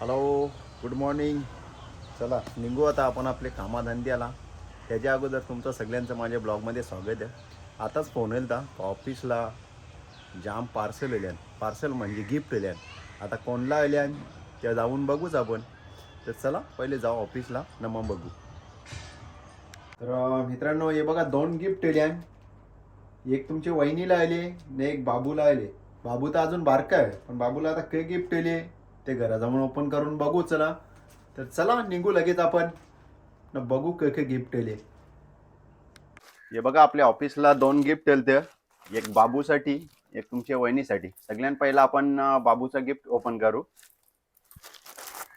Hello good morning चला निघू आता आपण आपले कामाधंद्याला. त्याच्या अगोदर तुमचं सगळ्यांचं माझ्या ब्लॉगमध्ये स्वागत आहे. आताच फोन येईल का ऑफिसला जाम पार्सल येल्यान पार्सल म्हणजे गिफ्ट येल्यान आता कोणला येल्यान त्या जाऊन बघूच आपण. तर चला पहिले जाऊ ऑफिसला न मग बघू. तर मित्रांनो हे बघा दोन गिफ्ट येल्यान एक तुमचे वहिनीला आले आणि एक बाबूला आले. बाबू तर अजून बारका आहे पण बाबूला आता के गिफ्ट येले ते घरा जाऊन ओपन करून बघू चला. तर चला निघू लगेच आपण. न बघू काय काय गिफ्ट दिले हे बघा आपल्या ऑफिसला दोन गिफ्ट दिले एक बाबूसाठी एक तुमच्या वहिनीसाठी. सगळ्यात पहिला आपण बाबूचा गिफ्ट ओपन करू.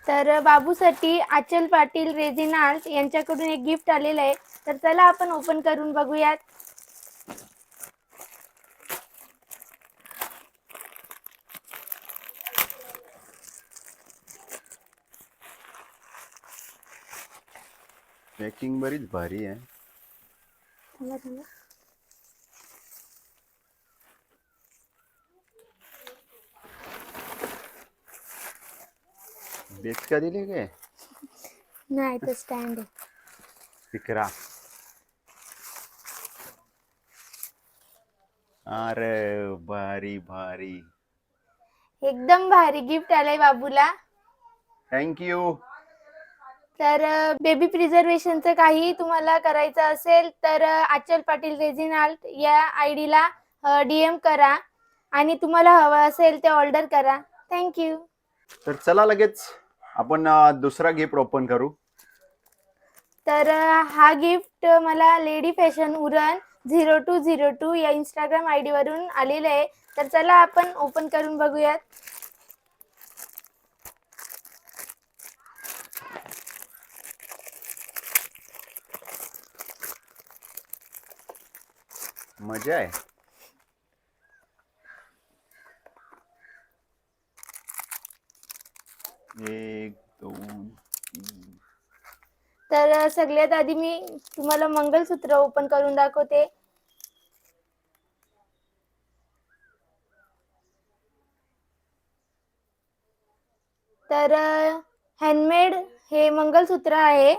तर बाबूसाठी आचल पाटील रेजिनाल्ड यांच्याकडून एक गिफ्ट आलेलं आहे. तर चला आपण ओपन करून बघूयात. पॅकिंग बरीच भारी आहे. थांबा, थांबा. बेच का दिले काय? नाही तो स्टँड आहे. फिकरा अरे भारी भारी. एकदम भारी. गिफ्ट आलंय बाबूला. थँक्यू तर बेबी प्रिझर्वेशनचं काही तुम्हाला करायचं असेल तर आचल पाटील रेजिनाल्ड या आय डीला डी एम करा आणि तुम्हाला हवं असेल ते ऑर्डर करा. थँक्यू तर चला लगेच आपण दुसरा गिफ्ट ओपन करू. तर हा गिफ्ट मला lady fashion Uran zero two zero two या इंस्टाग्राम आय डीवरून आलेलं आहे. तर चला आपण ओपन करून बघूयात. मजा आहे. एक दोन तीन. तर सगळ्यात आधी मी तुम्हाला मंगलसूत्र ओपन करून दाखवते. तर हँडमेड हे मंगलसूत्र आहे.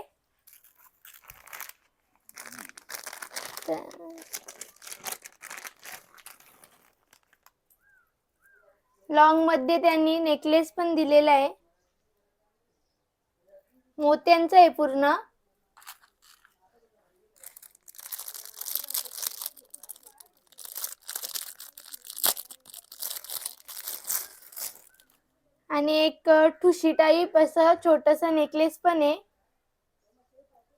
लॉंगमध्ये त्यांनी नेकलेस पण दिलेला आहे. मोत्यांचं आहे पूर्ण. आणि एक ठुशी टाईप असं छोटस नेकलेस पण आहे.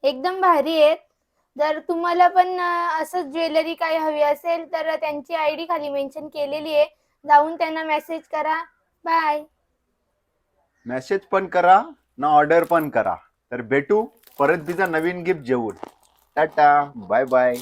एकदम भारी आहेत. जर तुम्हाला पण असं असंच ज्वेलरी काही हवी असेल तर त्यांची आय डी खाली मेन्शन केलेली आहे. जाऊन त्यांना मेसेज करा. बाय मेसेज पण करा ना ऑर्डर पण करा. तर भेटू परत तिचा नवीन गिफ्ट जेवून. Tata bye bye